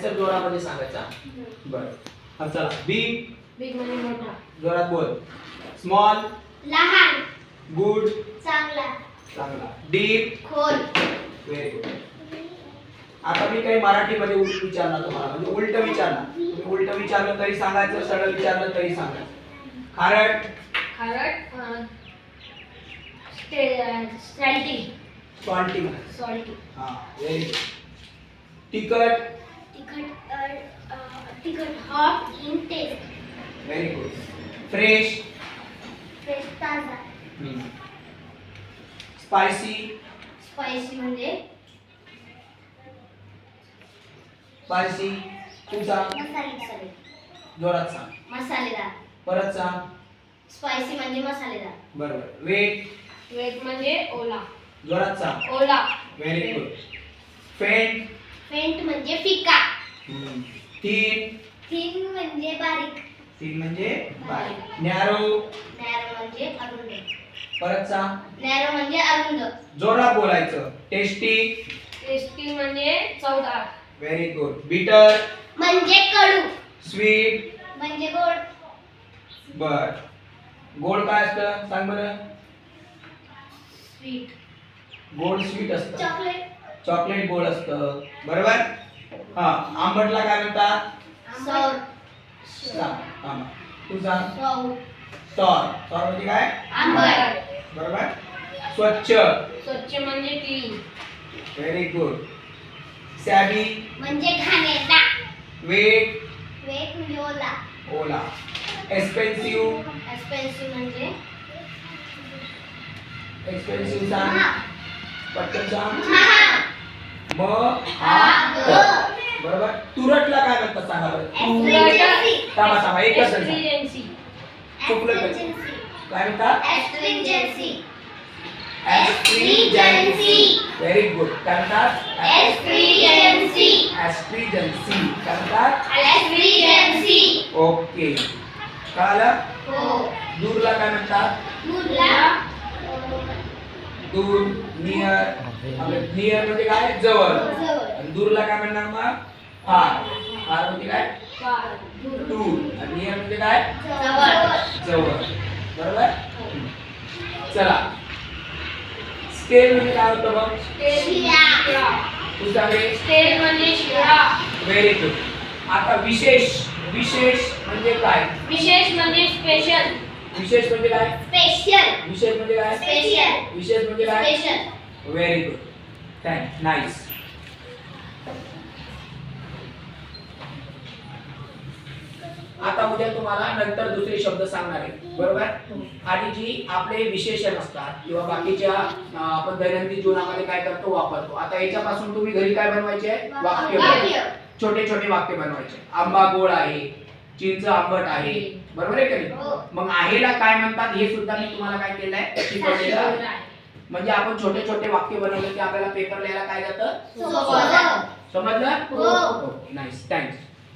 Answer जोरामध्ये सांगायचा. बरं. हा चला बिग बिग म्हणजे मोठा. जोरात बोल. स्मॉल लहान. गुड चांगला. चांगला. डीप खोल. व्हेरी गुड आता मी काही मराठीमध्ये उलट विचारणार तुम्हाला. म्हणजे उलट विचारणार. तुम्ही उलट विचारलं तरी सांगायचं सरळ विचारलं तरी सांगायचं. खारट. खारट सॅल्टी सॉल्टी हा व्हेरी गुड तिखट. तिखट तिखट hot in taste very good fresh fresh ताजा. स्पायसी स्पायसी म्हणजे? स्पायसी तू सांग मसालेदार जोरात सांग. मसालेदार. परत सांग. स्पायसी म्हणजे मसालेदार. बरोबर. वेट वेट म्हणजे ओला. जोरात सांग. ओला. व्हेरी गुड फेंट फेंट म्हणजे फिका. थीन थिन म्हणजे बारीक. थीन म्हणजे बारीक. नॅरो नॅरो म्हणजे अरुंद. परत सांग नॅरो म्हणजे अरुंद. जोरात बोलायचं. टेस्टी टेस्टी म्हणजे चवदार व्हेरी गुड बिटर म्हणजे कडू. स्वीट म्हणजे गोड. बर. गोड काय असतं? सांग बरं. स्वीट गोड स्वीट असतं. चॉकलेट चॉकलेट गोड असतं. बरोबर? हा आंबटला काय म्हणतात सौर. सांग आंबट. तू सांग सौर. सॉर म्हणजे काय? आंबट. बरोबर? स्वच्छ. स्वच्छ म्हणजे क्लीन व्हेरी गुड सॅबी? म्हणजे घाणेरडा वेट? वेट म्हणजे ओला. ओला. एक्सपेन्सिव्ह एक्सपेन्सिव्ह म्हणजे? एक्सपेन्सिव्ह सांग. पटकन सांग. म बरोबर? तुरटला काय म्हणतात सांगा बरं. थांबा थांबा sentence. एक्सपिरियन्सी चुकलं काय? म्हणतात व्हेरी गुड काय म्हणतात. ऍस्ट्रीजन्सी काय म्हणतात. ओके. कळालं हो. दूरला काय म्हणतात दूर नियर नियर म्हणजे काय? जवळ. आणि दूरला काय म्हणणार मग? फार. फार म्हणजे काय? दूर. आणि नियर म्हणजे काय? जवळ. जवळ. बरोबर? चला. स्केल म्हणजे काय होतं स्टेल म्हणजे शिळा व्हेरी गुड आता विशेष विशेष म्हणजे काय? विशेष म्हणजे स्पेशल विशेष म्हणजे काय? Special. विशेष म्हणजे काय? Special. विशेष म्हणजे काय? Special. Very good thank nice आता उद्या तुम्हाला नंतर दुसरे शब्द सांगणार आहे. बरोबर? आणि जी आपले विशेषण असतात किंवा बाकीच्या आपण दैनंदिन जीवनामध्ये काय करतो वापरतो. आता याच्यापासून तुम्ही घरी काय बनवायचे? वाक्य. बनवायचे. वाक्य. छोटे छोटे वाक्य बनवायचे. आंबा गोड आहे. चिंच आंबट आहे. बरोबर आहे का हो. नाही मग आहेला काय म्हणतात? हे सुद्धा मी तुम्हाला काय केलंय? शिकवलेलं आहे. म्हणजे आपण छोटे छोटे वाक्य बनवले की आपल्याला पेपर लिहायला काय जातं. समजलं. हो. Nice thanks